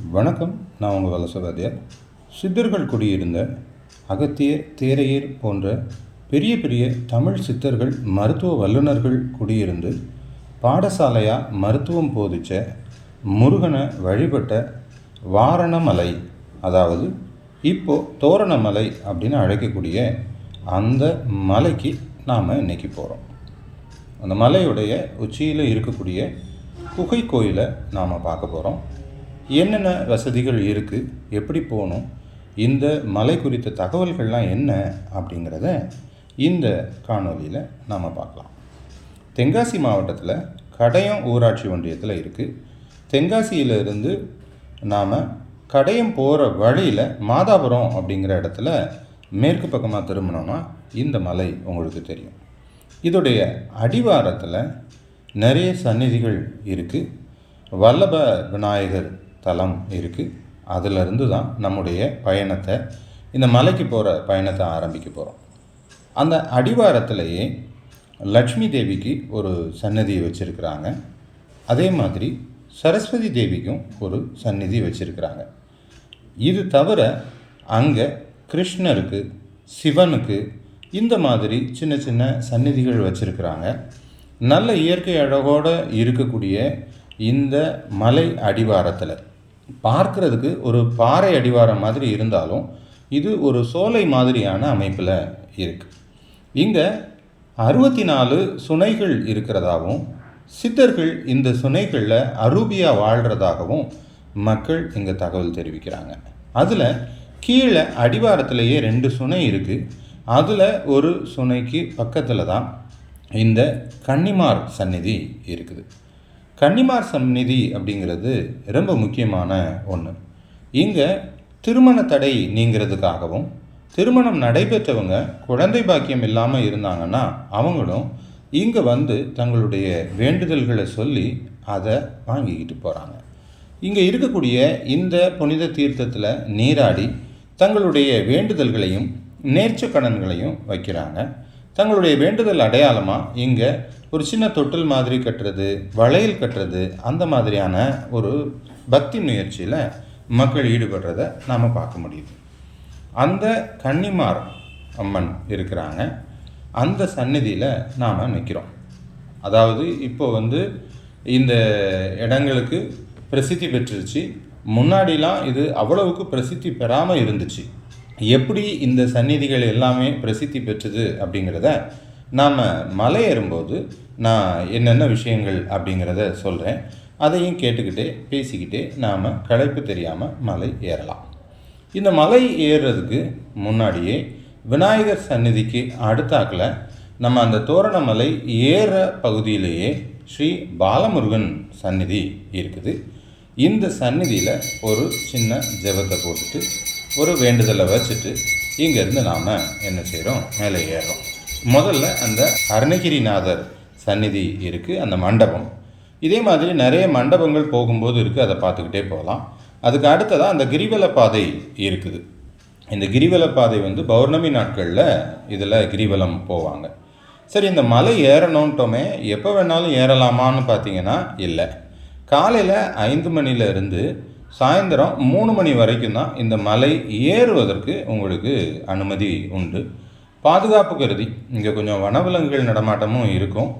வணக்கம். நான் உங்கள் வலசவாதியார் சித்தர்கள் குடியிருந்த அகத்தியர் தேரையர் போன்ற பெரிய பெரிய தமிழ் சித்தர்கள் மருத்துவ வல்லுநர்கள் குடியிருந்து பாடசாலையாக மருத்துவம் போதிச்ச முருகனை வழிபட்ட வாரணமலை அதாவது இப்போது தோரணமலை அப்படின்னு அழைக்கக்கூடிய அந்த மலைக்கு நாம் இன்னைக்கு போகிறோம் அந்த மலையுடைய உச்சியில் இருக்கக்கூடிய குகை கோயிலை நாம் பார்க்க போகிறோம் என்னென்ன வசதிகள் இருக்குது எப்படி போகணும்? இந்த மலை குறித்த தகவல்கள்லாம் என்ன? அப்படிங்கிறத இந்த காணொலியில் நாம் பார்க்கலாம். தென்காசி மாவட்டத்தில் கடையம் ஊராட்சி ஒன்றியத்தில் இருக்குது தென்காசியிலிருந்து நாம் கடையம் போகிற வழியில் மாதாபுரம் அப்படிங்கிற இடத்துல மேற்கு பக்கமாக திரும்பினோம்னா இந்த மலை உங்களுக்கு தெரியும். இதோடைய அடிவாரத்தில் நிறைய சந்நிதிகள் இருக்குது வல்லப விநாயகர் தலம் இருக்குது அதிலிருந்து தான் நம்முடைய பயணத்தை இந்த மலைக்கு போகிற பயணத்தை ஆரம்பிக்க போகிறோம் அந்த அடிவாரத்திலேயே லக்ஷ்மி தேவிக்கு ஒரு சன்னதியை வச்சுருக்கிறாங்க. அதே மாதிரி சரஸ்வதி தேவிக்கும் ஒரு சந்நிதி வச்சுருக்கிறாங்க. இது தவிர அங்கே கிருஷ்ணருக்கு சிவனுக்கு இந்த மாதிரி சின்ன சின்ன சந்நிதிகள் வச்சுருக்கிறாங்க. நல்ல இயற்கை அழகோடு இருக்கக்கூடிய இந்த மலை அடிவாரத்தில். பார்க்குறதுக்கு ஒரு பாறை அடிவாரம் மாதிரி இருந்தாலும் இது ஒரு சோலை மாதிரியான அமைப்பில் இருக்குது இங்கே அறுபத்தி நாலு சுனைகள் இருக்கிறதாகவும் சித்தர்கள் இந்த சுனைகளில் அரூபியாக வாழ்கிறதாகவும் மக்கள் இங்கே தகவல் தெரிவிக்கிறாங்க. அதில் கீழே அடிவாரத்திலேயே ரெண்டு சுனை இருக்குது அதில் ஒரு சுனைக்கு பக்கத்தில் தான் இந்த கன்னிமார் சந்நிதி இருக்குது. கன்னிமார் சந்நிதி அப்படிங்கிறது ரொம்ப முக்கியமான ஒன்று இங்கே திருமண தடை நீங்கிறதுக்காகவும் திருமணம் நடைபெற்றவங்க குழந்தை பாக்கியம் இல்லாமல் இருந்தாங்கன்னா அவங்களும் இங்கே வந்து தங்களுடைய வேண்டுதல்களை சொல்லி அதை வாங்கிக்கிட்டு போகிறாங்க இங்கே இருக்கக்கூடிய இந்த புனித தீர்த்தத்தில் நீராடி தங்களுடைய வேண்டுதல்களையும் நேர்ச்ச கடன்களையும் வைக்கிறாங்க. தங்களுடைய வேண்டுதல் அடையாளமாக இங்கே ஒரு சின்ன தொட்டில் மாதிரி கட்டுறது வளையல் கட்டுறது அந்த மாதிரியான ஒரு பக்தி முயற்சியில் மக்கள் ஈடுபடுறத நாம் பார்க்க முடியுது. அந்த கன்னிமார் அம்மன் இருக்கிறாங்க. அந்த சந்நிதியில் நாம் நிற்கிறோம் அதாவது இப்போ வந்து இந்த இடங்களுக்கு பிரசித்தி பெற்றுருச்சு. முன்னாடிலாம் இது அவ்வளவுக்கு பிரசித்தி பெறாமல் இருந்துச்சு. எப்படி இந்த சந்நிதிகள் எல்லாமே பிரசித்தி பெற்றது அப்படிங்கிறத நாம் மலை ஏறும்போது நான் என்னென்ன விஷயங்கள் அப்படிங்கிறத சொல்கிறேன் அதையும் கேட்டுக்கிட்டே பேசிக்கிட்டே நாம் களைப்பு தெரியாமல் மலை ஏறலாம். இந்த மலை ஏறுறதுக்கு முன்னாடியே விநாயகர் சந்நிதிக்கு அடுத்தாக்கில் நம்ம அந்த தோரணமலை ஏற பகுதியிலேயே ஸ்ரீ பாலமுருகன் சந்நிதி இருக்குது. இந்த சந்நிதியில் ஒரு சின்ன ஜெபத்தை போட்டுட்டு ஒரு வேண்டுதலை வச்சுட்டு இங்கேருந்து நாம் என்ன செய்கிறோம் மேலே ஏறுறோம். முதல்ல அந்த அருணகிரிநாதர் சந்நிதி இருக்குது அந்த மண்டபம். இதே மாதிரி நிறைய மண்டபங்கள் போகும்போது இருக்குது அதை பார்த்துக்கிட்டே போகலாம். அதுக்கு அடுத்ததாக அந்த கிரிவல பாதை இருக்குது. இந்த கிரிவல பாதை வந்து பௌர்ணமி நாட்களில் இதில் கிரிவலம் போவாங்க. சரி இந்த மலை ஏறணுன்ட்டோமே எப்போ வேணாலும் ஏறலாமான்னு பார்த்தீங்கன்னா இல்லை. காலையில் ஐந்து மணிலேருந்து சாயந்தரம் மூணு மணி வரைக்கும் தான் இந்த மலை ஏறுவதற்கு உங்களுக்கு அனுமதி உண்டு. பாதுகாப்பு கருதி இங்கே கொஞ்சம் வனவிலங்குகள் நடமாட்டமும் இருக்கும்.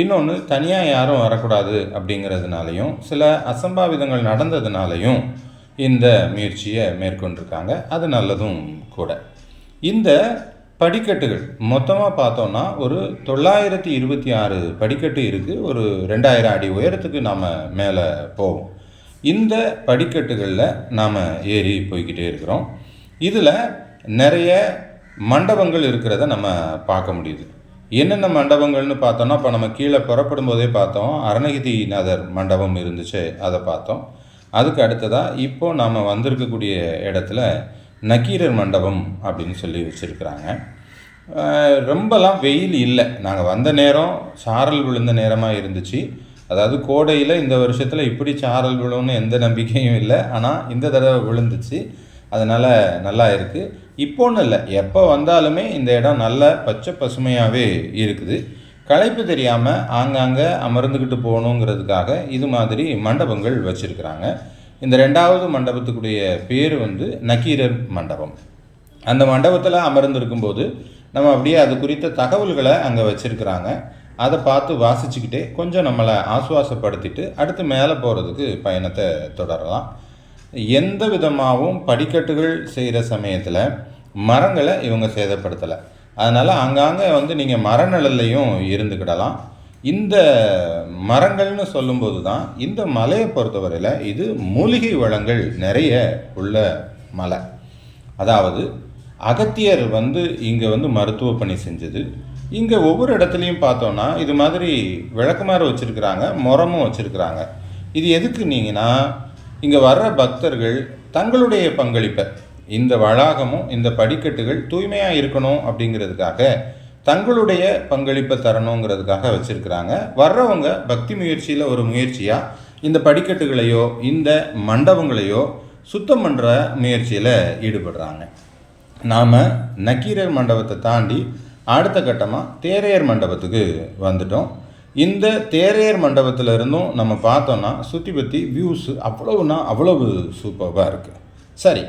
இன்னொன்று தனியாக யாரும் வரக்கூடாது அப்படிங்கிறதுனாலையும் சில அசம்பாவிதங்கள் நடந்ததுனாலையும் இந்த முயற்சியை மேற்கொண்டிருக்காங்க. அது நல்லதும் கூட. இந்த படிக்கட்டுகள் மொத்தமாக பார்த்தோன்னா ஒரு தொள்ளாயிரத்தி இருபத்தி ஆறு படிக்கட்டு இருக்குது ஒரு ரெண்டாயிரம் அடி உயரத்துக்கு நாம் மேலே போவோம். இந்த படிக்கட்டுகளில் நாம் ஏறி போய்கிட்டே இருக்கிறோம். இதில் நிறைய மண்டபங்கள் இருக்கிறத நம்ம பார்க்க முடியுது. என்னென்ன மண்டபங்கள்னு பார்த்தோன்னா இப்போ நம்ம கீழே புறப்படும் போதே பார்த்தோம். அருணகிரிநாதர் மண்டபம் இருந்துச்சு அதை பார்த்தோம். அதுக்கு அடுத்ததாக இப்போது நாம் வந்திருக்கக்கூடிய இடத்துல நக்கீரர் மண்டபம் அப்படின்னு சொல்லி வச்சுருக்குறாங்க. ரொம்பலாம் வெயில் இல்லை. நாங்கள் வந்த நேரம் சாரல் விழுந்த நேரமாக இருந்துச்சு. அதாவது கோடையில் இந்த வருஷத்தில் இப்படி சாரல் விழும்னு எந்த நம்பிக்கையும் இல்லை. ஆனால் இந்த தடவை விழுந்துச்சு. அதனால் நல்லா இருக்குது இப்போன்னு இல்லை. எப்போ வந்தாலுமே இந்த இடம் நல்ல பச்சை பசுமையாகவே இருக்குது. களைப்பு தெரியாமல் ஆங்காங்கே அமர்ந்துக்கிட்டு போகணுங்கிறதுக்காக இது மாதிரி மண்டபங்கள் வச்சுருக்குறாங்க. இந்த ரெண்டாவது மண்டபத்துக்குடைய பேர் வந்து நக்கீரர் மண்டபம். அந்த மண்டபத்தில் அமர்ந்திருக்கும்போது நம்ம அப்படியே அது குறித்த தகவல்களை அங்கே வச்சுருக்கிறாங்க. அதை பார்த்து வாசிச்சுக்கிட்டே கொஞ்சம் நம்மளை ஆசுவாசப்படுத்திட்டு அடுத்து மேலே போகிறதுக்கு பயணத்தை தொடரலாம். எந்த விதமாகவும் படிக்கட்டுகள் செய்கிற சமயத்தில் மரங்களை இவங்க சேதப்படுத்தலை. அதனால் அங்கங்கே வந்து நீங்கள் மரநிழல்லையும் இருந்துக்கிடலாம். இந்த மரங்கள்னு சொல்லும்போது தான் இந்த மலையை பொறுத்தவரையில் இது மூலிகை வளங்கள் நிறைய உள்ள மலை. அதாவது அகத்தியர் வந்து இங்கே வந்து மருத்துவ பணி செஞ்சது. இங்கே ஒவ்வொரு இடத்துலையும் பார்த்தோன்னா இது மாதிரி விளக்குமாறு வச்சுருக்குறாங்க முரமும் வச்சுருக்குறாங்க. இது எதுக்கு நீங்கன்னா இங்கே வர்ற பக்தர்கள் தங்களுடைய பங்களிப்பை இந்த வளாகமும் இந்த படிக்கட்டுகள் தூய்மையாக இருக்கணும் அப்படிங்கிறதுக்காக தங்களுடைய பங்களிப்பை தரணுங்கிறதுக்காக வச்சுருக்குறாங்க. வர்றவங்க பக்தி முயற்சியில் ஒரு முயற்சியாக இந்த படிக்கட்டுகளையோ இந்த மண்டபங்களையோ சுத்தம் பண்ணுற முயற்சியில் ஈடுபடுறாங்க. நாம் நக்கீரர் மண்டபத்தை தாண்டி அடுத்த கட்டமாக தேரையர் மண்டபத்துக்கு வந்துட்டோம். இந்த தேரையர் மண்டபத்தில் இருந்தும் நம்ம பார்த்தோன்னா சுற்றி பற்றி வியூஸ் அவ்வளவுனா அவ்வளவு சூப்பராக இருக்குது சரி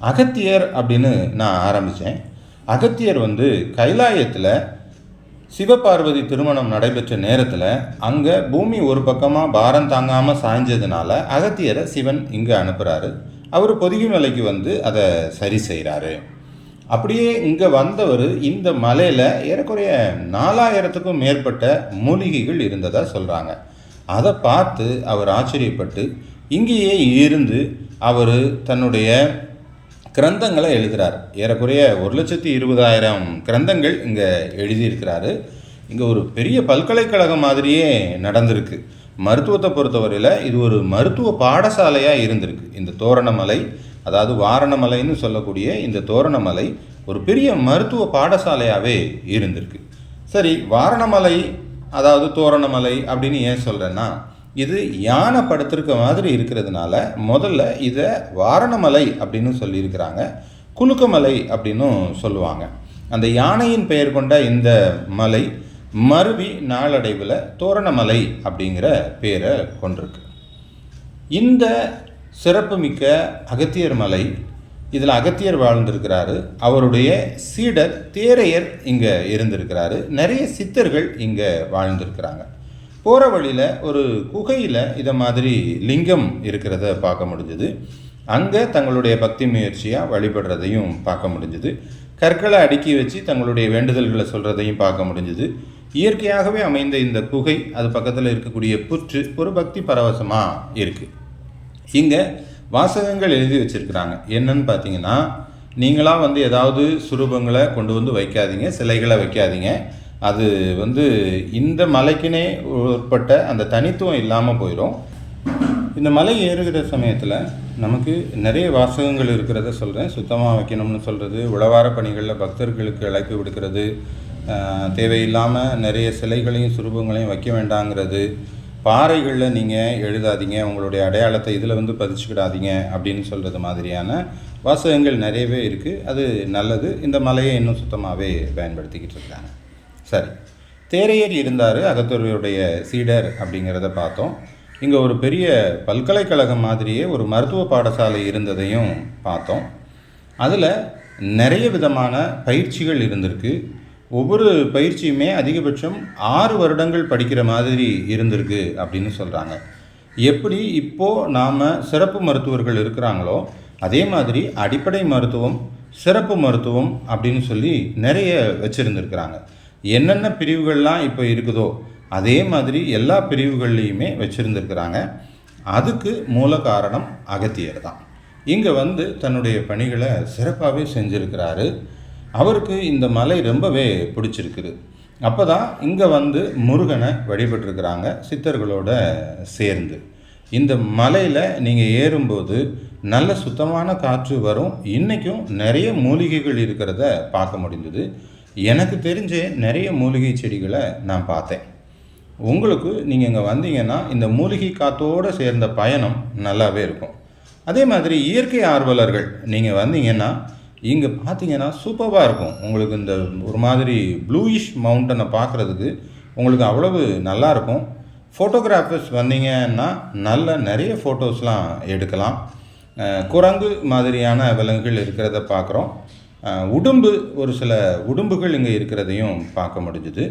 அகத்தியர் அப்படின்னு நான் ஆரம்பித்தேன் அகத்தியர் வந்து கைலாயத்தில் சிவபார்வதி திருமணம் நடைபெற்ற நேரத்தில் அங்கே பூமி ஒரு பக்கமாக பாரம் தாங்காமல் சாய்ஞ்சதுனால அகத்தியரை சிவன் இங்கே அனுப்புகிறாரு அவர் பொதிகை நிலைக்கு வந்து அதை சரி செய்கிறாரு அப்படியே இங்கே வந்தவர் இந்த மலையில் ஏறக்குறைய நாலாயிரத்துக்கும் மேற்பட்ட மூலிகைகள் இருந்ததாக சொல்கிறாங்க அதை பார்த்து அவர் ஆச்சரியப்பட்டு இங்கேயே இருந்து அவர் தன்னுடைய கிரந்தங்களை எழுதுகிறார் ஏறக்குறைய ஒரு லட்சத்தி இருபதாயிரம் கிரந்தங்கள் இங்கே எழுதியிருக்கிறாரு. இங்கே ஒரு பெரிய பல்கலைக்கழகம் மாதிரியே நடந்திருக்கு. மருத்துவத்தை பொறுத்தவரையில் இது ஒரு மருத்துவ பாடசாலையாக இருந்திருக்கு. இந்த தோரணமலை அதாவது வாரணமலைன்னு சொல்லக்கூடிய இந்த தோரணமலை ஒரு பெரிய மருத்துவ பாடசாலையாகவே இருந்திருக்கு. சரி வாரணமலை அதாவது தோரணமலை அப்படின்னு ஏன் சொல்கிறேன்னா இது யானை படுத்திருக்க மாதிரி இருக்கிறதுனால முதல்ல இதை வாரணமலை அப்படின்னு சொல்லியிருக்கிறாங்க. குலுக்கமலை அப்படின்னும் சொல்லுவாங்க. அந்த யானையின் பெயர் கொண்ட இந்த மலை மருவி நாளடைவில் தோரணமலை அப்படிங்கிற பேரை கொண்டிருக்கு. இந்த சிறப்புமிக்க அகத்தியர் மலை. இதில் அகத்தியர் வாழ்ந்திருக்கிறாரு. அவருடைய சீடர் தேரையர் இங்கே இருந்திருக்கிறாரு. நிறைய சித்தர்கள் இங்கே வாழ்ந்திருக்கிறாங்க. போகிற வழியில் ஒரு குகையில் இதை மாதிரி லிங்கம் இருக்கிறத பார்க்க முடிஞ்சுது. அங்கே தங்களுடைய பக்தி முயற்சியாக வழிபடுறதையும் பார்க்க முடிஞ்சுது. கற்களை அடுக்கி வச்சு தங்களுடைய வேண்டுதல்களை சொல்கிறதையும் பார்க்க முடிஞ்சுது. இயற்கையாகவே அமைந்த இந்த குகை அது பக்கத்தில் இருக்கக்கூடிய புற்று ஒரு பக்தி பரவசமாக இருக்குது இங்கே வாசகங்கள் எழுதி வச்சுருக்கிறாங்க. என்னன்னு பார்த்தீங்கன்னா நீங்களாக வந்து ஏதாவது சுரூபங்களை கொண்டு வந்து வைக்காதீங்க சிலைகளை வைக்காதீங்க. அது வந்து இந்த மலைக்குனே உட்பட்ட அந்த தனித்துவம் இல்லாமல் போயிடும் இந்த மலை ஏறுகிற சமயத்தில் நமக்கு நிறைய வாசகங்கள் இருக்கிறத சொல்கிறேன் சுத்தமாக வைக்கணும்னு சொல்கிறது உழவார பணிகளில் பக்தர்களுக்கு அழைப்பு விடுக்கிறது தேவையில்லாமல் நிறைய சிலைகளையும் சுரூபங்களையும் வைக்க வேண்டாங்கிறது பாறைகளில் நீங்கள் எழுதாதீங்க உங்களுடைய அடையாளத்தை இதில் வந்து பதிச்சுக்கிடாதீங்க அப்படின்னு சொல்கிறது மாதிரியான வாசகங்கள் நிறையவே இருக்குது அது நல்லது. இந்த மலையை இன்னும் சுத்தமாகவே பயன்படுத்திக்கிட்டு இருக்காங்க. சரி. தேரையர் இருந்தார் அகத்தூரையுடைய சீடர் அப்படிங்கிறத பார்த்தோம். இங்கே ஒரு பெரிய பல்கலைக்கழகம் மாதிரியே ஒரு மருத்துவ பாடசாலை இருந்ததையும் பார்த்தோம். அதில் நிறைய விதமான பயிற்சிகள் இருந்திருக்கு. ஒவ்வொரு பயிற்சியுமே அதிகபட்சம் ஆறு வருடங்கள் படிக்கிற மாதிரி இருந்திருக்கு அப்படின்னு சொல்கிறாங்க எப்படி இப்போது நாம் சிறப்பு மருத்துவர்கள் இருக்கிறாங்களோ அதே மாதிரி அடிப்படை மருத்துவம் சிறப்பு மருத்துவம் அப்படின்னு சொல்லி நிறைய வச்சுருந்துருக்குறாங்க. என்னென்ன பிரிவுகள்லாம் இப்போ இருக்குதோ அதே மாதிரி எல்லா பிரிவுகள்லையுமே வச்சுருந்துருக்குறாங்க. அதுக்கு மூல காரணம் அகத்தியர் தான். இங்கே வந்து தன்னுடைய பணிகளை சிறப்பாகவே செஞ்சுருக்கிறாரு. அவருக்கு இந்த மலை ரொம்பவே பிடிச்சிருக்குது. அப்போ தான் இங்கே வந்து முருகனை வழிபட்டிருக்கிறாங்க சித்தர்களோட சேர்ந்து. இந்த மலையில் நீங்கள் ஏறும்போது நல்ல சுத்தமான காற்று வரும். இன்றைக்கும் நிறைய மூலிகைகள் இருக்கிறத பார்க்க முடிந்தது. எனக்கு தெரிஞ்ச நிறைய மூலிகை செடிகளை நான் பார்த்தேன். உங்களுக்கு நீங்கள் இங்கே வந்தீங்கன்னா இந்த மூலிகை காத்தோடு சேர்ந்த பயணம் நல்லாவே இருக்கும். அதே மாதிரி இயற்கை ஆர்வலர்கள் நீங்கள் வந்தீங்கன்னா இங்கே பார்த்தீங்கன்னா சூப்பராக இருக்கும். உங்களுக்கு இந்த ஒரு மாதிரி ப்ளூயிஷ் மவுண்டனை பார்க்குறதுக்கு உங்களுக்கு அவ்வளவு நல்லா இருக்கும். ஃபோட்டோகிராஃபர்ஸ் வந்தீங்கன்னா நல்ல நிறைய ஃபோட்டோஸ்லாம் எடுக்கலாம். குரங்கு மாதிரியான விலங்குகள் இருக்கிறத பார்க்குறோம் உடும்பு ஒரு சில உடும்புகள் இங்கே இருக்கிறதையும் பார்க்க முடிஞ்சுது.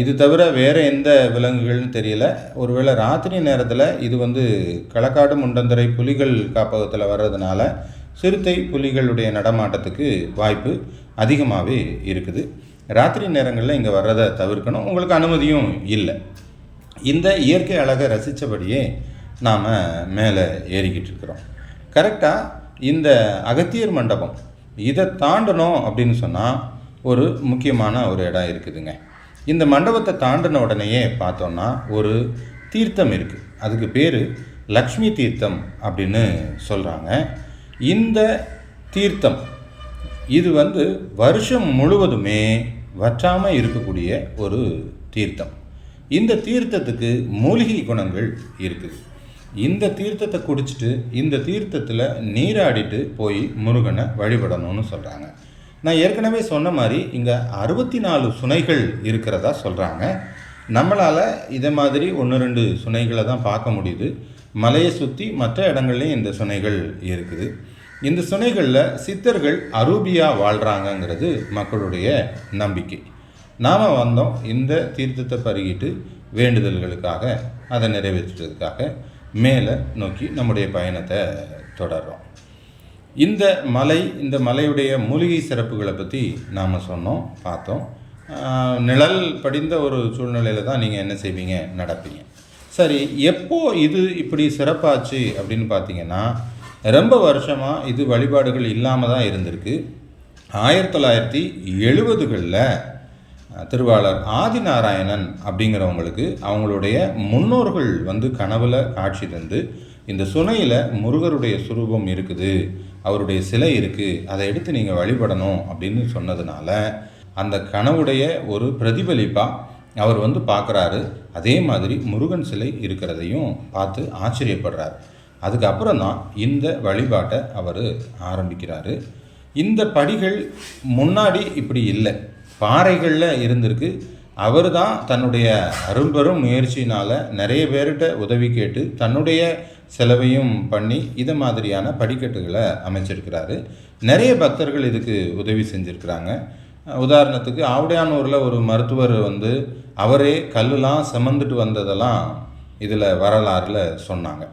இது தவிர வேறு எந்த விலங்குகள்னு தெரியல. ஒருவேளை ராத்திரி நேரத்தில் இது வந்து களக்காடு முண்டந்தரை புலிகள் காப்பகத்தில் வர்றதுனால சிறுத்தை புலிகளுடைய நடமாட்டத்துக்கு வாய்ப்பு அதிகமாகவே இருக்குது. ராத்திரி நேரங்களில் இங்கே வர்றதை தவிர்க்கணும். உங்களுக்கு அனுமதியும் இல்லை. இந்த இயற்கை அழகை ரசித்தபடியே நாம் மேலே ஏறிக்கிட்டு இருக்கிறோம். கரெக்டாக இந்த அகத்தியர் மண்டபம் இதை தாண்டணும் அப்படின்னு சொன்னால் ஒரு முக்கியமான ஒரு இடம் இருக்குதுங்க. இந்த மண்டபத்தை தாண்டின உடனேயே பார்த்தோன்னா ஒரு தீர்த்தம் இருக்குது அதுக்கு பேர் லக்ஷ்மி தீர்த்தம் அப்படின்னு சொல்கிறாங்க இந்த தீர்த்தம் இது வந்து வருஷம் முழுவதுமே வற்றாமல் இருக்கக்கூடிய ஒரு தீர்த்தம். இந்த தீர்த்தத்துக்கு மூலிகை குணங்கள் இருக்குது இந்த தீர்த்தத்தை குடிச்சிட்டு இந்த தீர்த்தத்தில் நீராடிட்டு போய் முருகனை வழிபடணும்னு சொல்கிறாங்க நான் ஏற்கனவே சொன்ன மாதிரி இங்கே அறுபத்தி நாலு சுனைகள் இருக்கிறதா சொல்கிறாங்க நம்மளால் இதை மாதிரி ஒன்று ரெண்டு சுனைகளை தான் பார்க்க முடியுது. மலையை சுற்றி மற்ற இடங்கள்லையும் இந்த சுனைகள் இருக்குது. இந்த சுனைகளில் சித்தர்கள் அரூபியாக வாழ்கிறாங்கங்கிறது மக்களுடைய நம்பிக்கை. நாம் வந்தோம் இந்த தீர்த்தத்தை பருகிட்டு வேண்டுதல்களுக்காக அதை நிறைவேற்றுறதுக்காக மேலே நோக்கி நம்முடைய பயணத்தை தொடர்றோம். இந்த மலை இந்த மலையுடைய மூலிகை சிறப்புகளை பற்றி நாம் சொன்னோம் பார்த்தோம். நிழல் படிந்த ஒரு சூழ்நிலையில் தான் நீங்கள் என்ன செய்வீங்க நடப்பீங்க. சரி எப்போ இது இப்படி சிறப்பாச்சு அப்படின்னு பார்த்தீங்கன்னா ரொம்ப வருஷமாக இது வழிபாடுகள் இல்லாமல் தான் இருந்திருக்கு. ஆயிரத்தி தொள்ளாயிரத்தி எழுபதுகளில் திருவாளர் ஆதிநாராயணன் அப்படிங்கிறவங்களுக்கு அவங்களுடைய முன்னோர்கள் வந்து கனவுல காட்சி தந்து இந்த சுனையில் முருகருடைய சுரூபம் இருக்குது அவருடைய சிலை இருக்குது அதை எடுத்து நீங்கள் வழிபடணும் அப்படின்னு சொன்னதுனால அந்த கனவுடைய ஒரு பிரதிபலிப்பாக அவர் வந்து பார்க்குறாரு அதே மாதிரி முருகன் சிலை இருக்கிறதையும் பார்த்து ஆச்சரியப்படுறாரு. அதுக்கப்புறம் தான் இந்த வழிபாட்டை அவர் ஆரம்பிக்கிறாரு. இந்த படிகள் முன்னாடி இப்படி இல்லை. பாறைகளில் இருந்திருக்கு. அவர் தான் தன்னுடைய அரும்பெரும் முயற்சியினால் நிறைய பேர்கிட்ட உதவி கேட்டு தன்னுடைய செலவையும் பண்ணி இது மாதிரியான படிக்கட்டுகளை அமைச்சிருக்கிறாரு. நிறைய பக்தர்கள் இதுக்கு உதவி செஞ்சுருக்கிறாங்க. உதாரணத்துக்கு ஆவுடையானூரில் ஒரு மருத்துவர் வந்து அவரே கல்லுலாம் சுமந்துட்டு வந்ததெல்லாம் இதில் வரலாறில் சொன்னாங்க.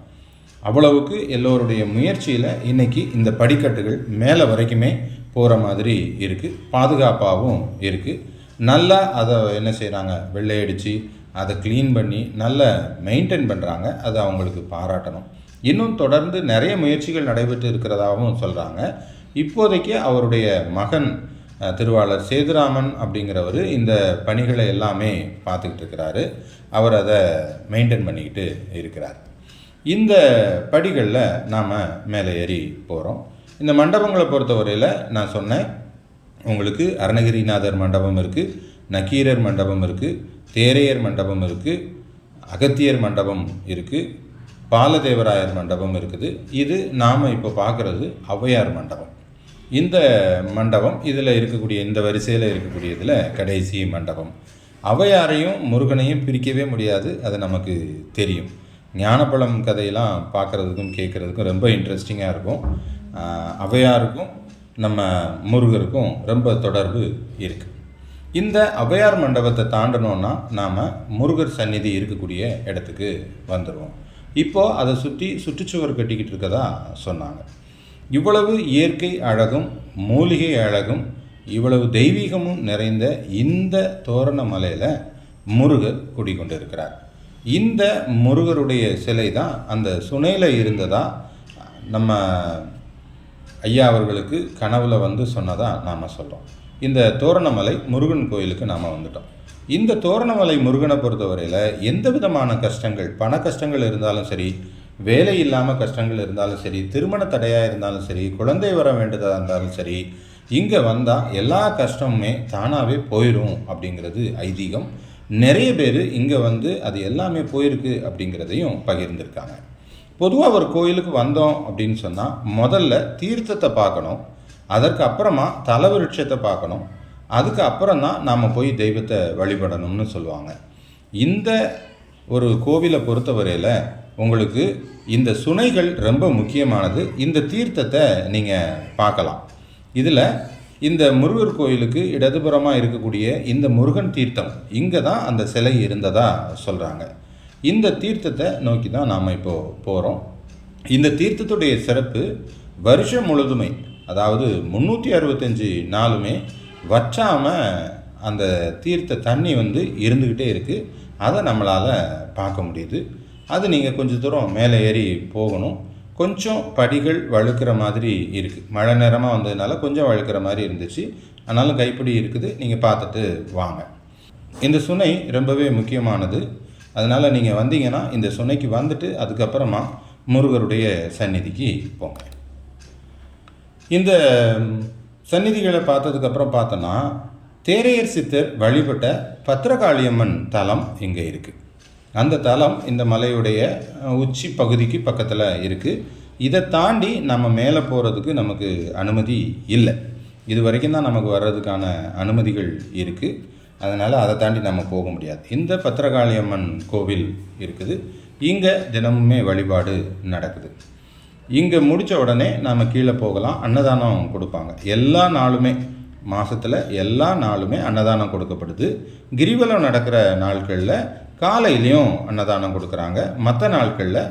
அவ்வளவுக்கு எல்லோருடைய முயற்சியில் இன்றைக்கி இந்த படிக்கட்டுகள் மேலே வரைக்குமே போகிற மாதிரி இருக்குது பாதுகாப்பாகவும் இருக்குது நல்லா அதை என்ன செய்கிறாங்க வெள்ளையடித்து அதை க்ளீன் பண்ணி நல்ல மெயின்டைன் பண்ணுறாங்க அதை அவங்களுக்கு பாராட்டணும். இன்னும் தொடர்ந்து நிறைய முயற்சிகள் நடைபெற்று இருக்கிறதாகவும் சொல்கிறாங்க இப்போதைக்கு அவருடைய மகன் திருவாளர் சேதுராமன் அப்படிங்கிறவர் இந்த பணிகளை எல்லாமே பார்த்துக்கிட்டு இருக்கிறாரு. அவர் அதை மெயின்டைன் பண்ணிக்கிட்டு இருக்கிறார். இந்த படிகளில் நாம் மேலே ஏறி போகிறோம் இந்த மண்டபங்களை பொறுத்தவரையில் நான் சொன்னேன் உங்களுக்கு அருணகிரிநாதர் மண்டபம் இருக்குது நக்கீரர் மண்டபம் இருக்குது தேரையர் மண்டபம் இருக்குது அகத்தியர் மண்டபம் இருக்குது பாலதேவராயர் மண்டபம் இருக்குது. இது நாம் இப்போ பார்க்குறது ஔவையார் மண்டபம். இந்த மண்டபம் இதில் இருக்கக்கூடிய இந்த வரிசையில் இருக்கக்கூடியதில் கடைசி மண்டபம். ஔவையாரையும் முருகனையும் பிரிக்கவே முடியாது அது நமக்கு தெரியும். ஞானப்பழம் கதையெல்லாம் பார்க்குறதுக்கும் கேட்குறதுக்கும் ரொம்ப இன்ட்ரெஸ்டிங்காக இருக்கும். அவையாருக்கும் நம்ம முருகருக்கும் ரொம்ப தொடர்பு இருக்குது இந்த ஔவையார் மண்டபத்தை தாண்டணும்னா நாம் முருகர் சந்நிதி இருக்கக்கூடிய இடத்துக்கு வந்துடுவோம் இப்போது அதை சுற்றி சுற்றுச்சுவர் கட்டிக்கிட்டு இருக்கதா சொன்னாங்க. இவ்வளவு இயற்கை அழகும் மூலிகை அழகும் இவ்வளவு தெய்வீகமும் நிறைந்த இந்த தோரண மலையில் முருகர் குடிக்கொண்டிருக்கிறார் இந்த முருகருடைய சிலை தான் அந்த சுனையில் இருந்ததா நம்ம ஐயா அவர்களுக்கு கனவுல வந்து சொன்னதாக நாம் சொல்கிறோம் இந்த தோரணமலை முருகன் கோயிலுக்கு நாம் வந்துட்டோம். இந்த தோரணமலை முருகனை பொறுத்தவரையில் எந்த விதமான கஷ்டங்கள் பண கஷ்டங்கள் இருந்தாலும் சரி வேலை இல்லாமல் கஷ்டங்கள் இருந்தாலும் சரி திருமண தடையாக இருந்தாலும் சரி குழந்தை வர வேண்டியதாக இருந்தாலும் சரி இங்கே வந்தால் எல்லா கஷ்டமுமே தானாகவே போயிடும் அப்படிங்கிறது ஐதீகம். நிறைய பேர் இங்கே வந்து அது எல்லாமே போயிருக்கு அப்படிங்கிறதையும் பகிர்ந்திருக்காங்க. பொதுவாக ஒரு கோயிலுக்கு வந்தோம் அப்படின்னு சொன்னால் முதல்ல தீர்த்தத்தை பார்க்கணும் அதற்கு அப்புறமா தலவிருட்சத்தை பார்க்கணும் அதுக்கு அப்புறம் தான் நாம் போய் தெய்வத்தை வழிபடணும்னு சொல்லுவாங்க. இந்த ஒரு கோவிலை பொறுத்தவரையில் உங்களுக்கு இந்த சுனைகள் ரொம்ப முக்கியமானது. இந்த தீர்த்தத்தை நீங்கள் பார்க்கலாம். இதில் இந்த முருகர் கோயிலுக்கு இடதுபுறமாக இருக்கக்கூடிய இந்த முருகன் தீர்த்தம் இங்கே தான் அந்த சிலை இருந்ததாக சொல்கிறாங்க இந்த தீர்த்தத்தை நோக்கி தான் நாம் இப்போது போகிறோம் இந்த தீர்த்தத்துடைய சிறப்பு வருஷம் முழுதுமை அதாவது முந்நூற்றி அறுபத்தஞ்சி நாளுமே வற்றாமல் அந்த தீர்த்த தண்ணி வந்து இருந்துக்கிட்டே இருக்குது அதை நம்மளால் பார்க்க முடியுது. அது நீங்கள் கொஞ்சம் தூரம் மேலே ஏறி போகணும். கொஞ்சம் படிகள் வழுக்கிற மாதிரி இருக்குது மழை நேரமாக வந்ததுனால கொஞ்சம் வழுக்கிற மாதிரி இருந்துச்சு. ஆனாலும் கைப்பிடி இருக்குது. நீங்கள் பார்த்துட்டு வாங்க. இந்த சுனை ரொம்பவே முக்கியமானது. அதனால் நீங்கள் வந்தீங்கன்னா இந்த சுனைக்கு வந்துட்டு அதுக்கப்புறமா முருகருடைய சந்நிதிக்கு போங்க. இந்த சந்நிதிகளை பார்த்ததுக்கப்புறம் பார்த்தோன்னா தேரையர் சித்தர் வழிபட்ட பத்திரகாளியம்மன் தலம் இங்கே இருக்குது அந்த தலம் இந்த மலையுடைய உச்சி பகுதிக்கு பக்கத்தில் இருக்குது இதை தாண்டி நம்ம மேலே போகிறதுக்கு நமக்கு அனுமதி இல்லை. இது வரைக்கும் தான் நமக்கு வர்றதுக்கான அனுமதிகள் இருக்குது அதனால் அதை தாண்டி நம்ம போக முடியாது. இந்த பத்திரகாளியம்மன் கோவில் இருக்குது. இங்கே தினமுமே வழிபாடு நடக்குது. இங்கே முடித்த உடனே நாம் கீழே போகலாம். அன்னதானம் கொடுப்பாங்க. எல்லா நாளுமே மாதத்தில் எல்லா நாளுமே அன்னதானம் கொடுக்கப்படுது. கிரிவலம் நடக்கிற நாட்களில் காலையிலையும் அன்னதானம் கொடுக்குறாங்க. மற்ற நாட்களில்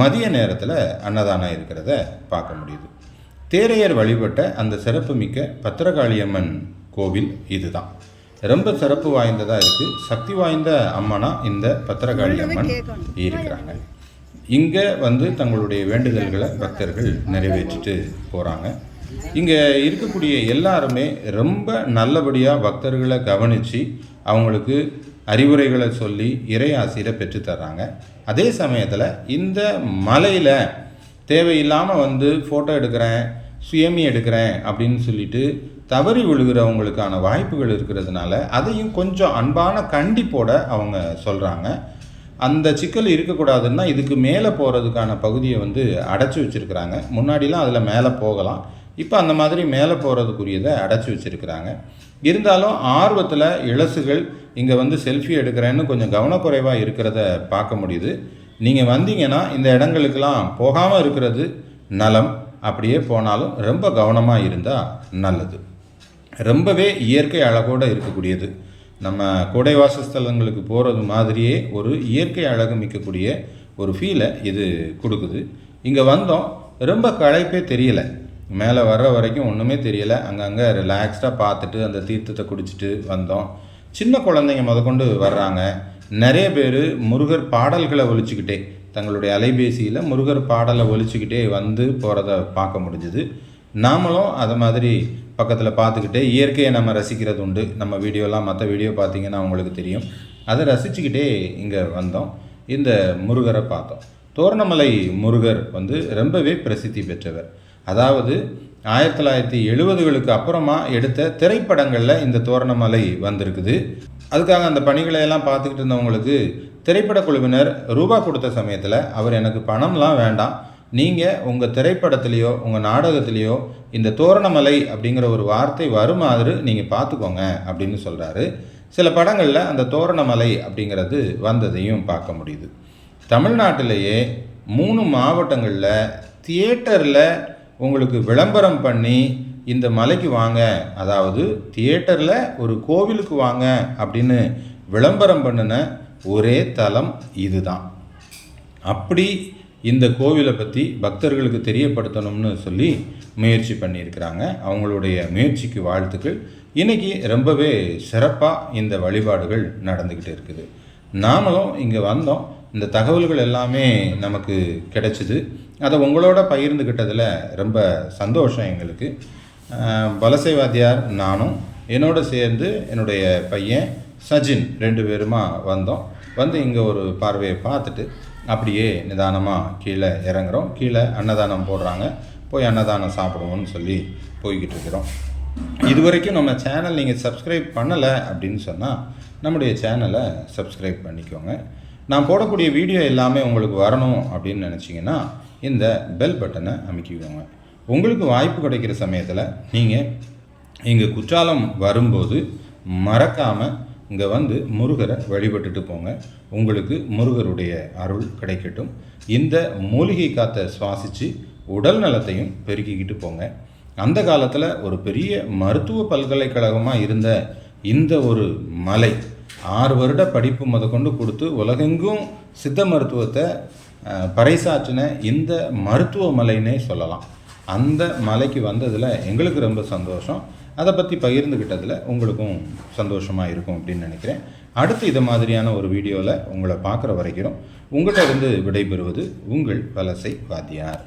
மதிய நேரத்தில் அன்னதானம் இருக்கிறத பார்க்க முடியுது. தேரையர் வழிபட்ட அந்த சிறப்புமிக்க பத்திரகாளியம்மன் கோவில் இதுதான். ரொம்ப சிறப்பு வாய்ந்ததாக இருக்குது சக்தி வாய்ந்த அம்மனா இந்த பத்திரகாளியம்மன் இருக்கிறாங்க. இங்கே வந்து தங்களுடைய வேண்டுதல்களை பக்தர்கள் நிறைவேற்றிட்டு போகிறாங்க இங்கே இருக்கக்கூடிய எல்லாருமே ரொம்ப நல்லபடியாக பக்தர்களை கவனித்து அவங்களுக்கு அறிவுரைகளை சொல்லி இறை ஆசிரியரை பெற்றுத்தர்றாங்க அதே சமயத்தில் இந்த மலையில் தேவையில்லாமல் வந்து ஃபோட்டோ எடுக்கிறேன் சுயமி எடுக்கிறேன் அப்படின்னு சொல்லிட்டு தவறி விழுகிறவங்களுக்கான வாய்ப்புகள் இருக்கிறதுனால அதையும் கொஞ்சம் அன்பான கண்டிப்போட அவங்க சொல்கிறாங்க அந்த சிக்கல் இருக்கக்கூடாதுன்னா இதுக்கு மேலே போகிறதுக்கான பகுதியை வந்து அடைச்சி வச்சுருக்கிறாங்க. முன்னாடிலாம் அதில் மேலே போகலாம். இப்போ அந்த மாதிரி மேலே போகிறதுக்குரியதை அடைச்சி வச்சுருக்கிறாங்க. இருந்தாலும் ஆர்வத்தில் இலசுகள் இங்கே வந்து செல்ஃபி எடுக்கிறேன்னு கொஞ்சம் கவனக்குறைவாக இருக்கிறத பார்க்க முடியுது. நீங்கள் வந்தீங்கன்னா இந்த இடங்களுக்கெல்லாம் போகாமல் இருக்கிறது நலம். அப்படியே போனாலும் ரொம்ப கவனமாக இருந்தால் நல்லது. ரொம்பவே இயற்கை அழகோடு இருக்கக்கூடியது. நம்ம கோடை வாசஸ்தலங்களுக்கு போகிறது மாதிரியே ஒரு இயற்கை அழகு மிக்கக்கூடிய ஒரு ஃபீலை இது கொடுக்குது. இங்கே வந்தோம். ரொம்ப களைப்பே தெரியலை. மேலே வர்ற வரைக்கும் ஒன்றுமே தெரியலை. அங்கங்கே ரிலாக்ஸ்டாக பார்த்துட்டு அந்த தீர்த்தத்தை குடிச்சிட்டு வந்தோம். சின்ன குழந்தைங்க முதற்கொண்டு வர்றாங்க. நிறைய பேர் முருகர் பாடல்களை ஒழிச்சுக்கிட்டே தங்களுடைய அலைபேசியில் முருகர் பாடலை ஒழிச்சுக்கிட்டே வந்து போகிறத பார்க்க முடிஞ்சுது. நாமளும் அதை மாதிரி பக்கத்தில் பார்த்துக்கிட்டே இயற்கையை நம்ம ரசிக்கிறது உண்டு. நம்ம வீடியோலாம் மற்ற வீடியோ பார்த்தீங்கன்னா உங்களுக்கு தெரியும். அதை ரசிச்சுக்கிட்டே இங்கே வந்தோம். இந்த முருகரை பார்த்தோம். தோரணமலை முருகர் வந்து ரொம்பவே பிரசித்தி பெற்றவர். அதாவது ஆயிரத்தி தொள்ளாயிரத்தி எழுபதுகளுக்கு அப்புறமா எடுத்த திரைப்படங்களில் இந்த தோரணமலை வந்திருக்குது. அதுக்காக அந்த பணிகளை எல்லாம் பார்த்துக்கிட்டு இருந்தவங்களுக்கு திரைப்பட குழுவினர் ரூபா கொடுத்த சமயத்தில் அவர் எனக்கு பணம்லாம் வேண்டாம். நீங்கள் உங்கள் திரைப்படத்துலேயோ உங்கள் நாடகத்துலேயோ இந்த தோரணமலை அப்படிங்கிற ஒரு வார்த்தை வருமாறு நீங்கள் பார்த்துக்கோங்க அப்படின்னு சொல்கிறாரு சில படங்களில் அந்த தோரணமலை அப்படிங்கிறது வந்ததையும் பார்க்க முடியுது. தமிழ்நாட்டிலேயே மூணு மாவட்டங்களில் தியேட்டரில் உங்களுக்கு விளம்பரம் பண்ணி இந்த மலைக்கு வாங்க. அதாவது தியேட்டரில் ஒரு கோவிலுக்கு வாங்க அப்படின்னு விளம்பரம் பண்ணின ஒரே தலம் இதுதான். அப்படி இந்த கோவிலை பற்றி பக்தர்களுக்கு தெரியப்படுத்தணும்னு சொல்லி முயற்சி பண்ணியிருக்கிறாங்க. அவங்களுடைய முயற்சிக்கு வாழ்த்துக்கள். இன்னைக்கு ரொம்பவே சிறப்பாக இந்த வழிபாடுகள் நடந்துக்கிட்டு இருக்குது. நாமளும் இங்கே வந்தோம். இந்த தகவல்கள் எல்லாமே நமக்கு கிடைச்சிது. அதை உங்களோட பகிர்ந்துக்கிட்டதில் ரொம்ப சந்தோஷம் எங்களுக்கு. அஹ், வலசை வாத்தியார் நானும் என்னோட சேர்ந்து என்னுடைய பையன் சஜின் ரெண்டு பேருமா வந்தோம். வந்து இங்கே ஒரு பார்வையை பார்த்துட்டு அப்படியே நிதானமாக கீழே இறங்குறோம். கீழே அன்னதானம் போடுறாங்க. போய் அன்னதானம் சாப்பிடுவோம்னு சொல்லி போய்கிட்டு இருக்கிறோம். இது வரைக்கும் நம்ம சேனல் நீங்கள் சப்ஸ்கிரைப் பண்ணலை அப்படின்னு சொன்னால் நம்முடைய சேனலை சப்ஸ்கிரைப் பண்ணிக்கோங்க. நான் போடக்கூடிய வீடியோ எல்லாமே உங்களுக்கு வரணும் அப்படின்னு நினச்சிங்கன்னா இந்த பெல் பட்டனை அமைக்கிக்கோங்க உங்களுக்கு வாய்ப்பு கிடைக்கிற சமயத்தில் நீங்கள் இங்கே குற்றாலம் வரும்போது மறக்காமல் இங்கே வந்து முருகரை வழிபட்டுட்டு போங்க. உங்களுக்கு முருகருடைய அருள் கிடைக்கட்டும். இந்த மூலிகை காற்றை சுவாசித்து உடல் நலத்தையும் பெருக்கிக்கிட்டு போங்க. அந்த காலத்தில் ஒரு பெரிய மருத்துவ பல்கலைக்கழகமாக இருந்த இந்த ஒரு மலை ஆறு வருட படிப்பு முதற்கொண்டு கொடுத்து உலகெங்கும் சித்த மருத்துவத்தை பறைசாற்றின இந்த மருத்துவமலைன்னே சொல்லலாம். அந்த மலைக்கு வந்ததில் எங்களுக்கு ரொம்ப சந்தோஷம். அதை பற்றி பகிர்ந்துக்கிட்டதில் உங்களுக்கும் சந்தோஷமாக இருக்கும் அப்படின்னு நினைக்கிறேன். அடுத்து இது மாதிரியான ஒரு வீடியோவில் உங்களை பார்க்குற வரைக்கும் உங்கள்கிட்ட இருந்து விடைபெறுவது உங்கள் வலசை வாத்தியார்.